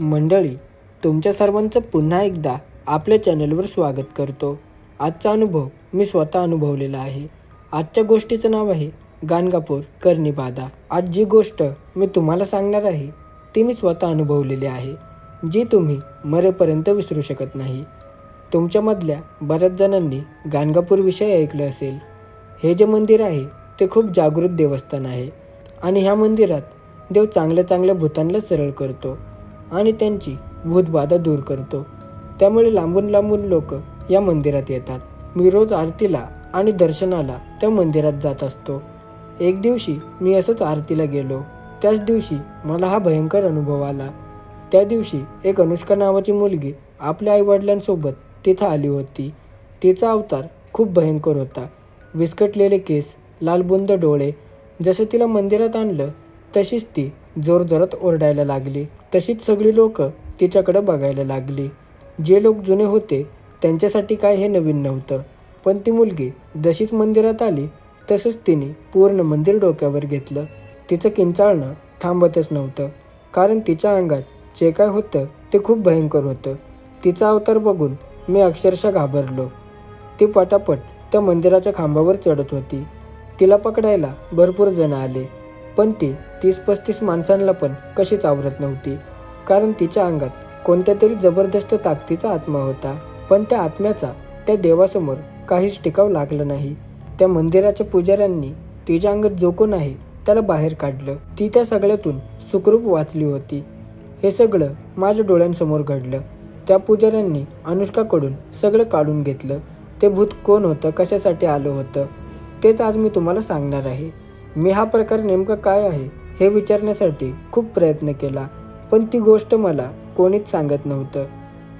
मंडळी तुमच्या सर्वांचं पुन्हा एकदा आपल्या चॅनलवर स्वागत करतो. आजचा अनुभव मी स्वतः अनुभवलेला आहे. आजच्या गोष्टीचं नाव आहे गाणगापूर कर्णीबादा. आज जी गोष्ट मी तुम्हाला सांगणार आहे ती मी स्वतः अनुभवलेली आहे जी तुम्ही मरेपर्यंत विसरू शकत नाही. तुमच्यामधल्या बऱ्याच जणांनी गाणगापूरविषयी ऐकलं असेल. हे जे मंदिर आहे ते खूप जागृत देवस्थान आहे आणि ह्या मंदिरात देव चांगल्या चांगल्या भूतांना सरळ करतो. आणि त्यांची भूतबाधा दूर करतो. त्यामुळे लांबून लांबून लोक या मंदिरात येतात. मी रोज आरतीला आणि दर्शनाला त्या मंदिरात जात असतो. एक दिवशी मी असंच आरतीला गेलो. त्याच दिवशी मला हा भयंकर अनुभव आला. त्या दिवशी एक अनुष्का नावाची मुलगी आपल्या आईवडिलांसोबत तिथं आली होती. तिचा अवतार खूप भयंकर होता. विस्कटलेले केस लालबुंद डोळे जसं तिला मंदिरात आणलं तशीच ती जोरजोरात ओरडायला लागली. तशीच सगळी लोक तिच्याकडे बघायला लागली. जे लोक जुने होते त्यांच्यासाठी काय हे नवीन नव्हतं. पण ती मुलगी जशीच मंदिरात आली तसंच तिने पूर्ण मंदिर डोक्यावर घेतलं. तिचं किंचाळणं थांबतच नव्हतं. कारण तिच्या अंगात जे काय होतं ते खूप भयंकर होतं. तिचा अवतार बघून मी अक्षरशः घाबरलो. ती पटापट त्या मंदिराच्या खांबावर चढत होती. तिला पकडायला भरपूर जण आले. पण ती तीस पस्तीस माणसांना पण कशीच आवरत नव्हती. कारण तिच्या अंगात कोणत्या तरी जबरदस्त ताकदीचा आत्मा होता. पण त्या आत्म्याचा त्या देवासमोर काहीच टिकाव लागलं नाही. त्या मंदिराच्या पुजाऱ्यांनी तिच्या अंगात जो कोण आहे त्याला बाहेर काढलं. ती त्या सगळ्यातून सुखरूप वाचली होती. हे सगळं माझ्या डोळ्यांसमोर घडलं. त्या पुजाऱ्यांनी अनुष्काकडून सगळं काढून घेतलं. ते भूत कोण होतं कशासाठी आलं होतं तेच आज मी तुम्हाला सांगणार आहे. मी हा प्रकार नेमका काय आहे हे विचारण्यासाठी खूप प्रयत्न केला पण ती गोष्ट मला कोणीच सांगत नव्हतं.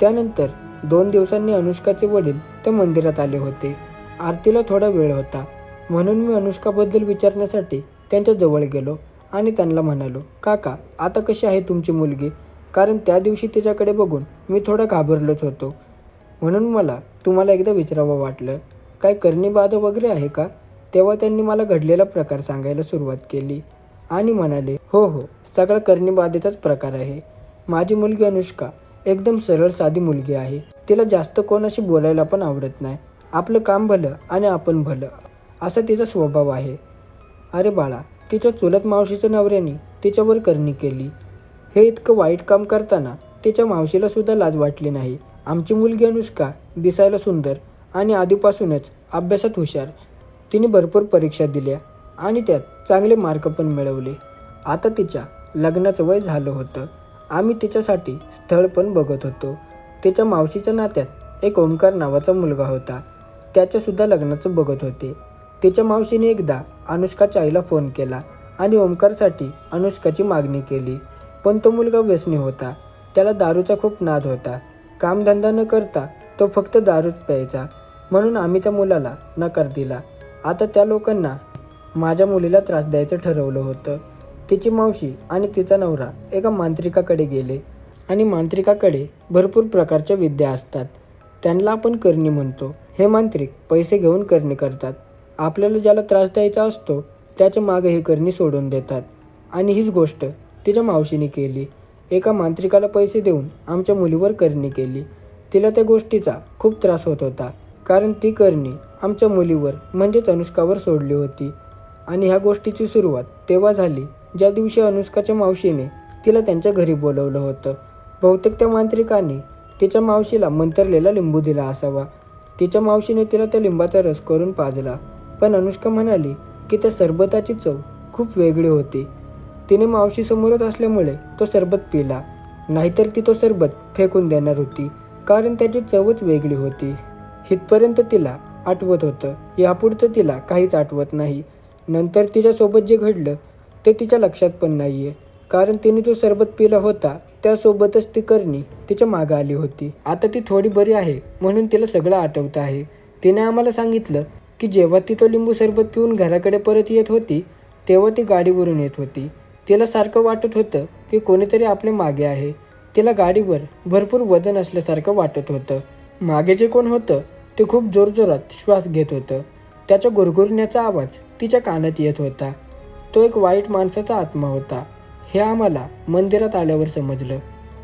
त्यानंतर दोन दिवसांनी अनुष्काचे वडील त्या मंदिरात आले होते. आरतीला थोडा वेळ होता. म्हणून मी अनुष्काबद्दल विचारण्यासाठी त्यांच्या जवळ गेलो आणि त्यांना म्हणालो काका आता कशी आहे तुमची मुलगी? कारण त्या दिवशी तिच्याकडे बघून मी थोडा घाबरलोच होतो. म्हणून मला तुम्हाला एकदा विचारावं वाटलं. काय करणीबाधा वगैरे आहे का? तेव्हा त्यांनी मला घडलेला प्रकार सांगायला सुरुवात केली आणि म्हणाले हो हो सगळा करणीबाधेचाच प्रकार आहे. माझी मुलगी अनुष्का एकदम सरळ साधी मुलगी आहे. तिला जास्त कोणाशी बोलायला पण आवडत नाही. आपलं काम भलं आणि आपण भलं असा तिचा स्वभाव आहे. अरे बाळा तिच्या चुलत मावशीच्या नवऱ्याने तिच्यावर करणी केली. हे इतकं वाईट काम करताना तिच्या मावशीला सुद्धा लाज वाटली नाही. आमची मुलगी अनुष्का दिसायला सुंदर आणि आधीपासूनच अभ्यासात हुशार. तिने भरपूर परीक्षा दिल्या आणि त्यात चांगले मार्क पण मिळवले. आता तिच्या लग्नाचं वय झालं होतं. आम्ही तिच्यासाठी स्थळ पण बघत होतो. तिच्या मावशीच्या नात्यात एक ओंकार नावाचा मुलगा होता. त्याच्यासुद्धा लग्नाचं बघत होते. तिच्या मावशीने एकदा अनुष्काच्या आईला फोन केला आणि ओंकारसाठी अनुष्काची मागणी केली. पण तो मुलगा व्यसनी होता. त्याला दारूचा खूप नाद होता. कामधंदा न करता तो फक्त दारूच प्यायचा. म्हणून आम्ही त्या मुलाला नकार दिला. आता त्या लोकांना माझ्या मुलीला त्रास द्यायचं ठरवलं होतं. तिची मावशी आणि तिचा नवरा एका मांत्रिकाकडे गेले आणि मांत्रिकाकडे भरपूर प्रकारच्या विद्या असतात. त्यांना आपण करणी म्हणतो. हे मांत्रिक पैसे घेऊन करणी करतात. आपल्याला ज्याला त्रास द्यायचा असतो त्याच्यामागे हे करणी सोडून देतात. आणि हीच गोष्ट तिच्या मावशीने केली. एका मांत्रिकाला पैसे देऊन आमच्या मुलीवर करणी केली. तिला त्या गोष्टीचा खूप त्रास होत होता. कारण ती करणी आमच्या मुलीवर म्हणजेच अनुष्कावर सोडली होती. आणि ह्या गोष्टीची सुरुवात तेव्हा झाली ज्या दिवशी अनुष्काच्या मावशीने तिला त्यांच्या घरी बोलवलं होतं. बहुतेक त्या मांत्रिकाने तिच्या मावशीला मंतरलेला लिंबू दिला असावा. तिच्या मावशीने तिला त्या लिंबाचा रस करून पाजला. पण अनुष्का म्हणाली की त्या सरबताची चव खूप वेगळी होती. तिने मावशीसमोरच असल्यामुळे तो सरबत पिला. नाहीतर ती तो सरबत फेकून देणार होती कारण त्याची चवच वेगळी होती. इथपर्यंत तिला आठवत होतं. यापुढचं तिला काहीच आठवत नाही. नंतर तिच्यासोबत जे घडलं ते तिच्या लक्षात पण नाही आहे कारण तिने जो सरबत पिला होता त्यासोबतच ती करणी तिच्या मागं आली होती. आता ती थोडी बरी आहे म्हणून तिला सगळं आठवतं आहे. तिने आम्हाला सांगितलं की जेव्हा ती तो लिंबू सरबत पिऊन घराकडे परत येत होती तेव्हा ती गाडीवरून येत होती. तिला सारखं वाटत होतं की कोणीतरी आपल्या मागे आहे. तिला गाडीवर भरपूर वजन असल्यासारखं वाटत होतं. मागे जे कोण होतं ते खूप जोरजोरात श्वास घेत होतं. त्याच्या गुरगुरण्याचा आवाज तिच्या कानात येत होता. तो एक वाईट माणसाचा आत्मा होता. हे आम्हाला मंदिरात आल्यावर समजलं.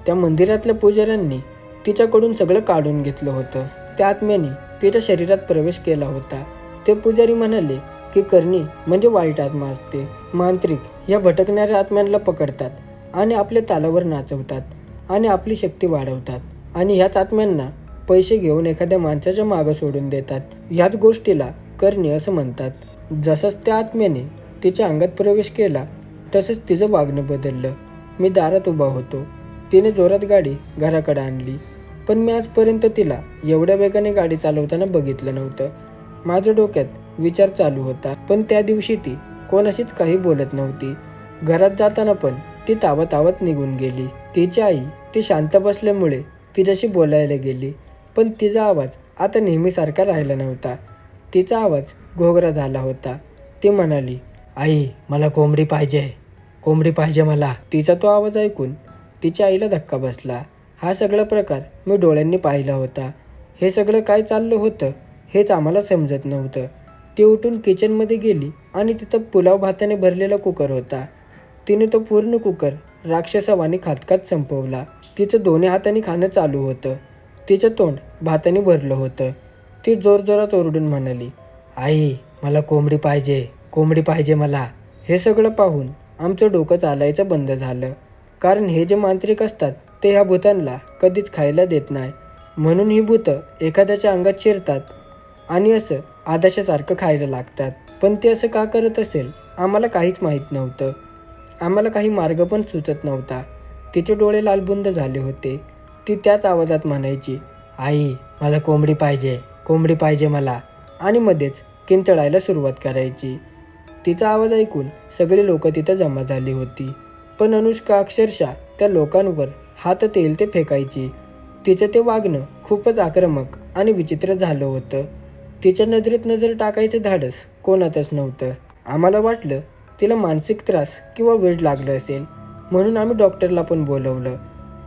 त्या मंदिरातल्या पुजाऱ्यांनी तिच्याकडून सगळं काढून घेतलं होतं. त्या आत्म्याने तिच्या शरीरात प्रवेश केला होता. ते पुजारी म्हणाले की करणी म्हणजे वाईट आत्मा असते. मांत्रिक या भटकणाऱ्या आत्म्यांना पकडतात आणि आपल्या तालावर नाचवतात आणि आपली शक्ती वाढवतात आणि ह्याच आत्म्यांना पैसे घेऊन एखाद्या माणसाच्या मागं सोडून देतात. ह्याच गोष्टीला करणे असं म्हणतात. जसंच त्या आत्म्याने तिच्या अंगात प्रवेश केला तसंच तिचं वागणं बदललं. मी दारात उभा होतो. तिने जोरात गाडी घराकडे आणली. पण मी आजपर्यंत तिला एवढ्या वेगाने गाडी चालवताना बघितलं नव्हतं. माझ्या डोक्यात विचार चालू होता. पण त्या दिवशी ती कोणाशीच काही बोलत नव्हती. घरात जाताना पण ती तावत तावत निघून गेली. तिची आई ती शांत बसल्यामुळे तिच्याशी बोलायला गेली. पण तिचा आवाज आता नेहमीसारखा राहिला नव्हता. तिचा आवाज घोगरा झाला होता. ती म्हणाली आई मला कोंबडी पाहिजे. कोंबडी पाहिजे मला. तिचा तो आवाज ऐकून तिच्या आईला धक्का बसला. हा सगळा प्रकार मी डोळ्यांनी पाहिला होता. हे सगळं काय चाललं होतं हेच आम्हाला समजत नव्हतं. ती उठून किचनमध्ये गेली आणि तिथं पुलाव भाताने भरलेला कुकर होता. तिने तो पूर्ण कुकर राक्षसावाने खातखात संपवला. तिचं दोन्ही हाताने खाणं चालू होतं. तिचं तोंड भाताने भरलं होतं. ती जोरजोरात ओरडून म्हणाली आई मला कोंबडी पाहिजे कोंबडी पाहिजे मला. हे सगळं पाहून आमचं डोकं चालायचं बंद झालं. कारण हे जे मांत्रिक असतात ते ह्या भूतांना कधीच खायला देत नाही. म्हणून ही भूतं एखाद्याच्या अंगात शिरतात आणि असं आदाशासारखं खायला लागतात. पण ते असं का करत असेल आम्हाला काहीच माहीत नव्हतं. आम्हाला काही मार्ग पण सुचत नव्हता. तिचे डोळे लालबुंद झाले होते. ती त्याच आवाजात म्हणायची आई मला कोंबडी पाहिजे कोंबडी पाहिजे मला. आणि मध्येच किंचळायला सुरुवात करायची. तिचा आवाज ऐकून सगळी लोक तिथं जमा झाली होती. पण अनुष्का अक्षरशः त्या लोकांवर हात तेल ते फेकायची. तिचं ते वागणं खूपच आक्रमक आणि विचित्र झालं होतं. तिच्या नजरेत नजर टाकायचं धाडस कोणातच नव्हतं. आम्हाला वाटलं तिला मानसिक त्रास किंवा वेळ लागलं असेल. म्हणून आम्ही डॉक्टरला पण बोलवलं.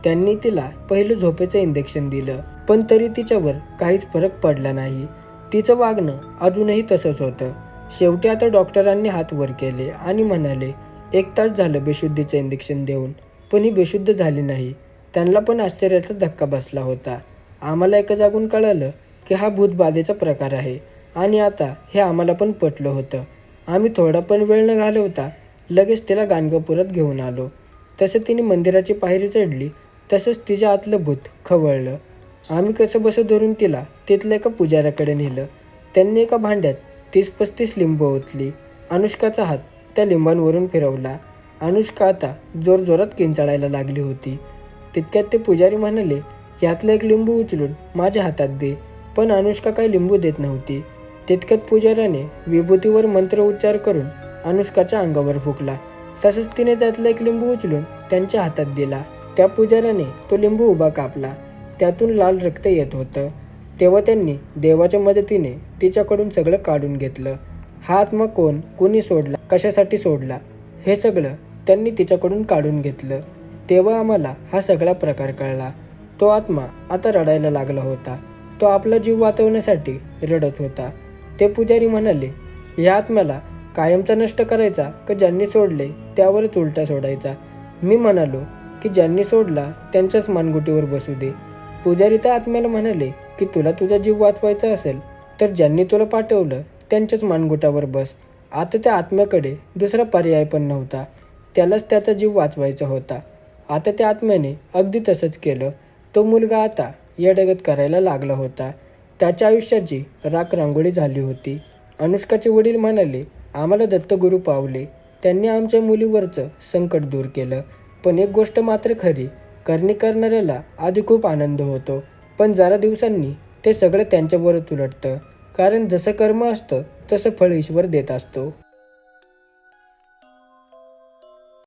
त्यांनी तिला पहिलं झोपेचं इंजेक्शन दिलं. पण तरी तिच्यावर काहीच फरक पडला नाही. तिचं वागणं अजूनही तसंच होतं. शेवटी आता डॉक्टरांनी हात वर केले आणि म्हणाले एक तास झालं बेशुद्धीचं इंजेक्शन देऊन पण ही बेशुद्ध झाली नाही. त्यांना पण आश्चर्याचा धक्का बसला होता. आम्हाला एका जागून कळालं की हा भूतबाधेचा प्रकार आहे आणि आता हे आम्हाला पण पटलं होतं. आम्ही थोडा पण वेळ न घालवता लगेच तिला गाणगापुरात घेऊन आलो. तसं तिने मंदिराची पायरी चढली तसंच तिच्या आतलं भूत खवळलं. आम्ही कसं बसं धरून तिला तिथल्या एका पुजाऱ्याकडे नेलं. त्यांनी एका भांड्यात तीस पस्तीस लिंबू ओतली. अनुष्काचा हात त्या लिंबांवरून फिरवला. अनुष्का आता जोरजोरात किंचाळायला लागली होती. तितक्यात ते पुजारी म्हणाले यातलं एक लिंबू उचलून माझ्या हातात दे. पण अनुष्का काही लिंबू देत नव्हती. तितक्यात पुजाऱ्याने विभूतीवर मंत्र उच्चार करून अनुष्काच्या अंगावर फुकला. तसंच तिने त्यातला एक लिंबू उचलून त्यांच्या हातात दिला. त्या पुजाऱ्याने तो लिंबू उभा कापला. त्यातून लाल रक्त येत होतं. तेव्हा त्यांनी देवाच्या मदतीने तिच्याकडून सगळं काढून घेतलं. हा आत्मा कोण कुणी सोडला कशासाठी सोडला हे सगळं त्यांनी तिच्याकडून काढून घेतलं. तेव्हा आम्हाला हा सगळा प्रकार कळला. तो आत्मा आता रडायला लागला होता. तो आपला जीव वाचवण्यासाठी रडत होता. ते पुजारी म्हणाले या आत्म्याला कायमचा नष्ट करायचा का ज्यांनी सोडले त्यावरच उलटा सोडायचा? मी म्हणालो की ज्यांनी सोडला त्यांच्याच मानगुटीवर बसू दे. पुजारी त्या आत्म्याला म्हणाले की तुला तुझा जीव वाचवायचा असेल तर ज्यांनी तुला पाठवलं त्यांच्याच मानगुटावर बस. आता त्या आत्म्याकडे दुसरा पर्याय पण नव्हता. त्यालाच त्याचा जीव वाचवायचा होता. आता त्या आत्म्याने अगदी तसंच केलं. तो मुलगा आता येडगत करायला लागला होता. त्याच्या आयुष्याची राख रांगोळी झाली होती. अनुष्काचे वडील म्हणाले आम्हाला दत्तगुरू पावले. त्यांनी आमच्या मुलीवरचं संकट दूर केलं. पण एक गोष्ट मात्र खरी करणी करणाऱ्याला आधी खूप आनंद होतो. पण जरा दिवसांनी ते सगळं त्यांच्यावरच उलटतं कारण जसं कर्म असतं तसं फळ ईश्वर देत असतो.